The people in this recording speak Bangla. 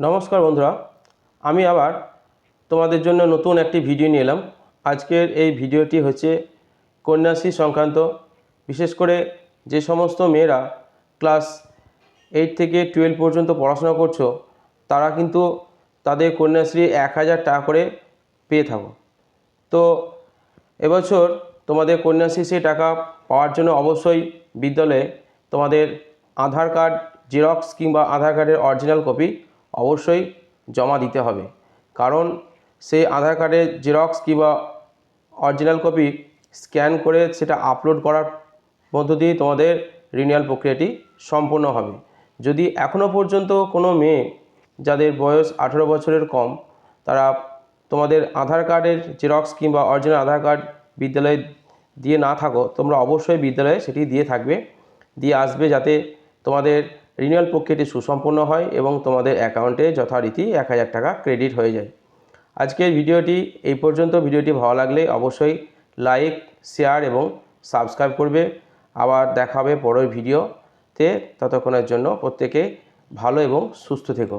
নমস্কার বন্ধুরা, আমি আবার তোমাদের জন্য নতুন একটি ভিডিও নিয়ে এলাম। আজকের এই ভিডিওটি হচ্ছে কন্যাশ্রী সংক্রান্ত। বিশেষ করে যে সমস্ত মেয়েরা ক্লাস এইট থেকে টুয়েলভ পর্যন্ত পড়াশোনা করছ, তারা কিন্তু তাদের কন্যাশ্রী এক হাজার টাকা করে পেয়ে থাকো। তো এবছর তোমাদের কন্যাশ্রী সেই টাকা পাওয়ার জন্য অবশ্যই বিদ্যালয়ে তোমাদের আধার কার্ড, জেরক্স কিংবা আধার কার্ডের অরিজিনাল কপি অবশ্যই জমা দিতে হবে। কারণ সেই আধার কার্ডের জেরক্স কিংবা অরিজিনাল কপি স্ক্যান করে সেটা আপলোড করার মধ্য দিয়ে তোমাদের রিনিউয়াল প্রক্রিয়াটি সম্পূর্ণ হবে। যদি এখনও পর্যন্ত কোনো মেয়ে যাদের বয়স আঠেরো বছরের কম, তারা তোমাদের আধার কার্ডের জেরক্স কিংবা অরিজিনাল আধার কার্ড বিদ্যালয়ে দিয়ে না থাকো, তোমরা অবশ্যই বিদ্যালয়ে সেটি দিয়ে থাকবে। দিয়ে আসবে যাতে তোমাদের রিনিউয়াল প্রক্রিয়াটি সুসম্পন্ন হয় এবং তোমাদের অ্যাকাউন্টে যথারীতি এক হাজার টাকা ক্রেডিট হয়ে যায়। আজকের ভিডিওটি এই পর্যন্ত। ভিডিওটি ভালো লাগলে অবশ্যই লাইক শেয়ার এবং সাবস্ক্রাইব করবে। আবার দেখাবে পরের ভিডিওতে। ততক্ষণের জন্য প্রত্যেকে ভালো এবং সুস্থ থেকো।